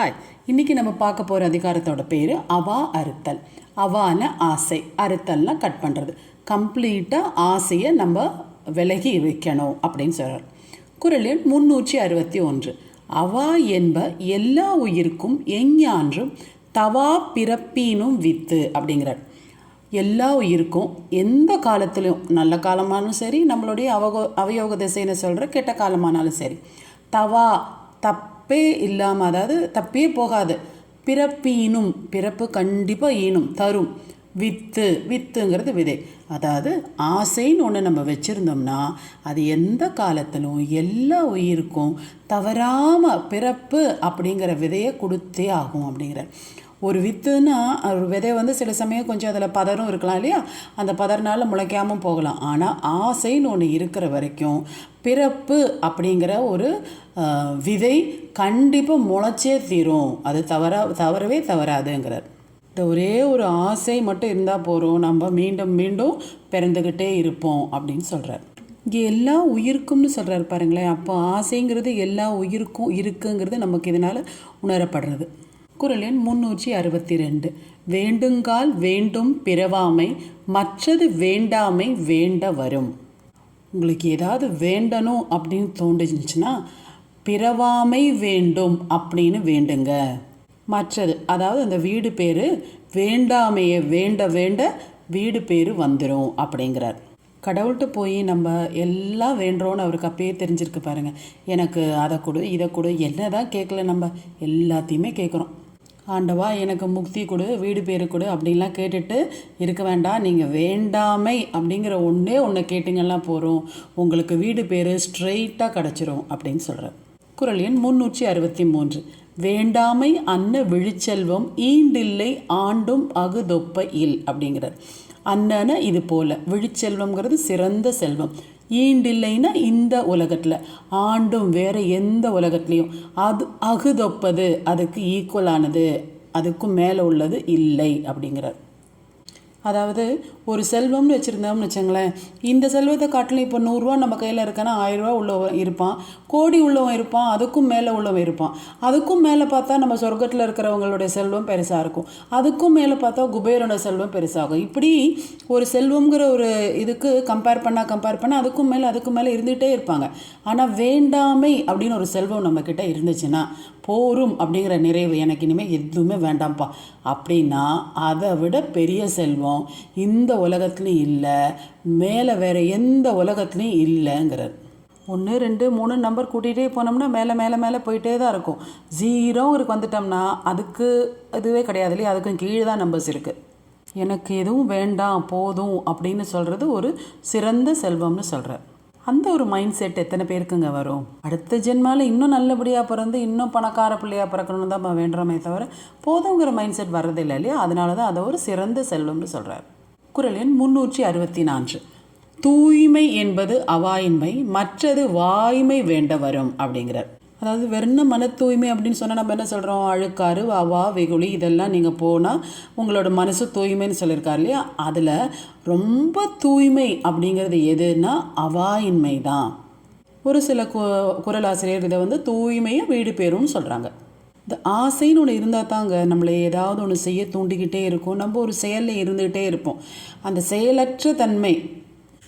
Hi இன்றைக்கி நம்ம பார்க்க போகிற அதிகாரத்தோட பேர் அவா அறுத்தல். அவான ஆசை. அறுத்தல்னா கட் பண்ணுறது கம்ப்ளீட்டாக ஆசையை நம்ம விலகி வைக்கணும் அப்படின்னு சொல்கிறார் குரல் எண் முன்னூற்றி அறுபத்தி ஒன்று. அவா என்ப எல்லா உயிருக்கும் எஞ்ஞான்றும் தவா பிறப்பீனும் வித்து அப்படிங்கிறார். எல்லா உயிருக்கும் எந்த காலத்திலும் நல்ல காலமானாலும் சரி நம்மளுடைய அவகோ அவயோக திசைன்னு சொல்கிற கெட்ட காலமானாலும் சரி தவா தப் தப்பே இல்லாமல் அதாவது தப்பே போகாது. பிறப்பீனும் பிறப்பு கண்டிப்பாக ஈனும் தரும். வித்து வித்துங்கிறது விதை. அதாவது ஆசைன்னு ஒன்று நம்ம வச்சுருந்தோம்னா அது எந்த காலத்திலும் எல்லா உயிருக்கும் தவறாமல் பிறப்பு அப்படிங்கிற விதையை கொடுத்தே ஆகும் அப்படிங்கிற. ஒரு வித்துன்னா ஒரு விதை வந்து சில சமயம் கொஞ்சம் அதில் பதறும் இருக்கலாம் இல்லையா? அந்த பதறனால முளைக்காமல் போகலாம். ஆனால் ஆசைன்னு ஒன்று இருக்கிற வரைக்கும் பிறப்பு அப்படிங்கிற ஒரு விதை கண்டிப்பாக முளைச்சே தீரும். அது தவற தவறவே தவறாதுங்கிறார். இந்த ஒரே ஒரு ஆசை மட்டும் இருந்தால் போகிறோம் நம்ம மீண்டும் மீண்டும் பிறந்துக்கிட்டே இருப்போம் அப்படின்னு சொல்கிறார் இங்கே எல்லா உயிருக்கும்னு சொல்கிறாரு பாருங்களேன். அப்போ ஆசைங்கிறது எல்லா உயிருக்கும் இருக்குங்கிறது நமக்கு இதனால் உணரப்படுறது. குரல் எண் முன்னூற்றி அறுபத்தி ரெண்டு வேண்டுங்கால் வேண்டும் பிறவாமை மற்றது வேண்டாமை வேண்ட வரும். உங்களுக்கு ஏதாவது வேண்டணும் அப்படின்னு தோணுச்சுன்னா பிறவாமை வேண்டும் அப்படின்னு வேண்டுங்க. மற்றது அதாவது அந்த வீடு பேர் வேண்டாமையை வேண்ட வேண்ட வீடு பேர் வந்துடும் அப்படிங்கிறார். கடவுள்கிட்ட போய் நம்ம எல்லாம் வேண்டுறோன்னு அவருக்கு அப்பயே தெரிஞ்சிருக்கு பாருங்க. எனக்கு அதை கொடு இதை கொடு என்ன தான் கேட்கல நம்ம எல்லாத்தையுமே கேட்குறோம். ஆண்டவா எனக்கு முக்தி கொடு வீடு பேர் கொடு அப்படின்லாம் கேட்டுட்டு இருக்க வேண்டாம். நீங்கள் வேண்டாமை அப்படிங்கிற ஒன்றே ஒன்று கேட்டிங்கன்னா போகிறோம் உங்களுக்கு வீடு பேர் ஸ்ட்ரெயிட்டாக கிடச்சிரும் அப்படின்னு சொல்கிறேன் குரல் எண் முந்நூற்றி அறுபத்தி மூன்று. வேண்டாமை அன்ன விழிச்செல்வம் ஈண்டில்லை ஆண்டும் அகுதொப்ப இல் அப்படிங்கிறார். அன்னன இது போல் விழிச்செல்வம்ங்கிறது சிறந்த செல்வம். ஈண்டில்லைன்னா இந்த உலகத்தில். ஆண்டும் வேறு எந்த உலகத்துலேயும். அது அகுதொப்பது அதுக்கு ஈக்குவலானது அதுக்கும் மேலே உள்ளது இல்லை அப்படிங்கிறார். அதாவது ஒரு செல்வம்னு வச்சுருந்தோம்னு வச்சுங்களேன் இந்த செல்வத்தை காட்டிலும் இப்போ நூறுரூவா நம்ம கையில் இருக்கனா ஆயிரரூவா உள்ளவன் இருப்பான் கோடி உள்ளவன் இருப்பான் அதுக்கும் மேலே உள்ளவன் இருப்பான். அதுக்கும் மேலே பார்த்தா நம்ம சொர்க்கத்தில் இருக்கிறவங்களுடைய செல்வம் பெருசாக இருக்கும். அதுக்கும் மேலே பார்த்தா குபேரோட செல்வம் பெருசாகும். இப்படி ஒரு செல்வம்ங்கிற ஒரு இதுக்கு கம்பேர் பண்ணால் கம்பேர் பண்ணால் அதுக்கும் மேலே அதுக்கும் மேலே இருந்துகிட்டே இருப்பாங்க. ஆனால் வேண்டாமை அப்படின்னு ஒரு செல்வம் நம்மக்கிட்ட இருந்துச்சுன்னா போரும் அப்படிங்கிற நிறைவு எனக்கு இனிமேல் எதுவுமே வேண்டாம்ப்பா. அப்படின்னா அதை விட பெரிய செல்வம் இந்த உலகத்துலையும் இல்லை மேலே வேறு எந்த உலகத்துலையும் இல்லைங்கிறார் ஒன்று ரெண்டு மூணு நம்பர் கூட்டிகிட்டே போனோம்னா மேலே மேலே மேலே போயிட்டே தான் இருக்கும். ஜீரோங்கிறதுக்கு வந்துட்டோம்னா அதுக்கு இதுவே கிடையாது இல்லையா? அதுக்கும் கீழே தான் நம்பர்ஸ் இருக்குது எனக்கு எதுவும் வேண்டாம் போதும் அப்படின்னு சொல்கிறது ஒரு சிறந்த செல்வம்னு சொல்கிறார் அந்த ஒரு மைண்ட் செட் எத்தனை பேருக்குங்க வரும்? அடுத்த ஜென்மால இன்னும் நல்லபடியாக பிறந்து இன்னும் பணக்கார பிள்ளையாக பிறக்கணும்னு தான் நம்ம வேண்டுறோமே தவிர போதுங்கிற மைண்ட் செட் வர்றதில்லை இல்லையா? அதனால தான் அதை ஒரு சிறந்த செல்வம்னு சொல்கிறார் குரல் எண் முன்னூற்றி அறுபத்தி நான்கு. தூய்மை என்பது அவாயின்மை மற்றது வாய்மை வேண்ட வரும் அப்படிங்கிறார். அதாவது வெறும் மன தூய்மை அப்படின்னு சொன்னால் நம்ம என்ன சொல்கிறோம் அழுக்காறு அவா வெகுளி இதெல்லாம் நீங்கள் போனால் உங்களோட மனசு தூய்மைன்னு சொல்லியிருக்காரு இல்லையா? அதில் ரொம்ப தூய்மை அப்படிங்கிறது எதுன்னா அவாயின்மை தான் ஒரு சில கு குரல் ஆசிரியர் இதை வந்து தூய்மையை வீடு பேரும்னு சொல்கிறாங்க இந்த ஆசைன்னு ஒன்று இருந்தால் தாங்க நம்மளை ஏதாவது ஒன்று செய்ய தூண்டிக்கிட்டே இருக்கும். நம்ம ஒரு செயலில் இருந்துக்கிட்டே இருப்போம். அந்த செயலற்ற தன்மை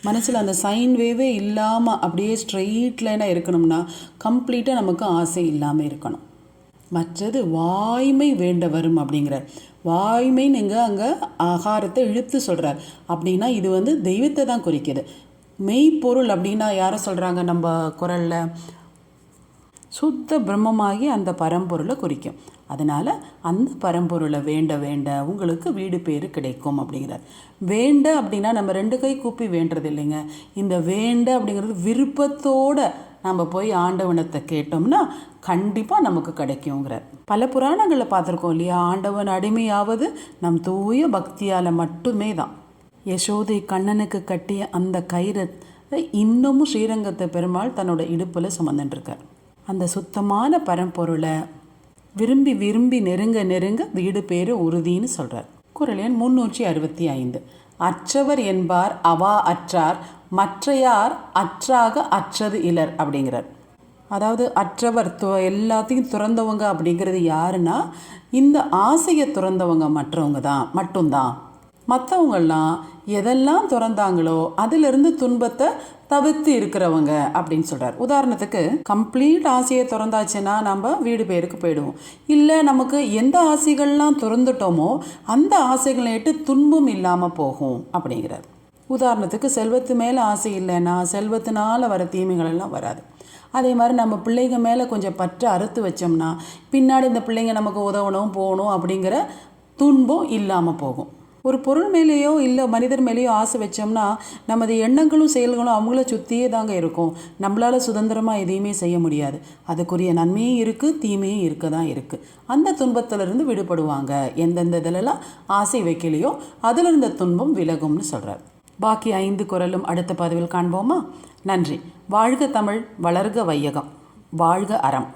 மனசில் அந்த சைன் வேவே இல்லாமல் அப்படியே ஸ்ட்ரெயிட் லைனாக இருக்கணும்னா கம்ப்ளீட்டாக நமக்கு ஆசை இல்லாமல் இருக்கணும். மற்றது வாய்மை வேண்ட வரும் அப்படிங்கிறார். வாய்மை நீங்கள் அங்கே ஆகாரத்தை இழுத்து சொல்கிறார் அப்படின்னா இது வந்து தெய்வத்தை தான் குறிக்குது. மெய்ப்பொருள் அப்படின்னா யாரை சொல்கிறாங்க நம்ம குரலில்? சுத்த பிரம்மமாகி அந்த பரம்பொருளை குறிக்கும். அதனால் அந்த பரம்பொருளை வேண்ட வேண்ட உங்களுக்கு வீடு பேர் கிடைக்கும் அப்படிங்கிறார். வேண்ட அப்படின்னா நம்ம ரெண்டு கை கூப்பி வேண்டுறது இல்லைங்க. இந்த வேண்ட அப்படிங்கிறது விருப்பத்தோட நம்ம போய் ஆண்டவனத்தை கேட்டோம்னா கண்டிப்பாக நமக்கு கிடைக்குங்கிறார் பல புராணங்களில் பார்த்துருக்கோம் இல்லையா? ஆண்டவன் அடிமையாவது நம் தூய பக்தியால் மட்டுமே தான். யசோதை கண்ணனுக்கு கட்டிய அந்த கயிறை இன்னமும் ஸ்ரீரங்கத்தை பெருமாள் தன்னோட இடுப்பில் சுமந்துட்டுருக்கார் அந்த சுத்தமான பரம்பொருளை விரும்பி விரும்பி நெருங்க நெருங்க வீடு பேர் உறுதின்னு சொல்கிறார் குரல் எண் முன்னூற்றி அறுபத்தி ஐந்து. அற்றவர் என்பார் அவா அற்றார் மற்றையார் அற்றாக அற்றது இலர் அப்படிங்கிறார். அதாவது அற்றவர் து எல்லாத்தையும் துறந்தவங்க அப்படிங்கிறது யாருன்னா இந்த ஆசையை துறந்தவங்க மற்றவங்க தான் மட்டும்தான். மற்றவங்கெல்லாம் எதெல்லாம் திறந்தாங்களோ அதிலிருந்து துன்பத்தை தவிர்த்து இருக்கிறவங்க அப்படின்னு சொல்கிறார் உதாரணத்துக்கு கம்ப்ளீட் ஆசையை திறந்தாச்சுன்னா நம்ம வீடு பேருக்கு போயிடுவோம். இல்லை நமக்கு எந்த ஆசைகள்லாம் திறந்துட்டோமோ அந்த ஆசைகளை துன்பம் இல்லாமல் போகும் அப்படிங்கிறார். உதாரணத்துக்கு செல்வத்து மேலே ஆசை இல்லைன்னா செல்வத்தினால் வர தீமைகள் எல்லாம் வராது. அதே மாதிரி நம்ம பிள்ளைங்க மேலே கொஞ்சம் பற்று அறுத்து வச்சோம்னா பின்னாடி இந்த பிள்ளைங்க நமக்கு உதவணும் போகணும் அப்படிங்கிற துன்பம் இல்லாமல் போகும். ஒரு பொருள் மேலேயோ இல்லை மனிதர் மேலேயோ ஆசை வச்சோம்னா நமது எண்ணங்களும் செயல்களும் அவங்கள சுற்றியே தாங்க இருக்கும். நம்மளால் சுதந்திரமாக எதையுமே செய்ய முடியாது. அதுக்குரிய நன்மையும் இருக்குது தீமையும் இருக்க தான் இருக்குது அந்த துன்பத்திலிருந்து விடுபடுவாங்க. எந்தெந்த இதிலெல்லாம் ஆசை வைக்கலையோ அதில் இருந்த துன்பம் விலகும்னு சொல்கிறார் பாக்கி ஐந்து குரலும் அடுத்த பதிவில் காண்போமா? நன்றி. வாழ்க தமிழ் வளர்க வையகம். வாழ்க அறம்.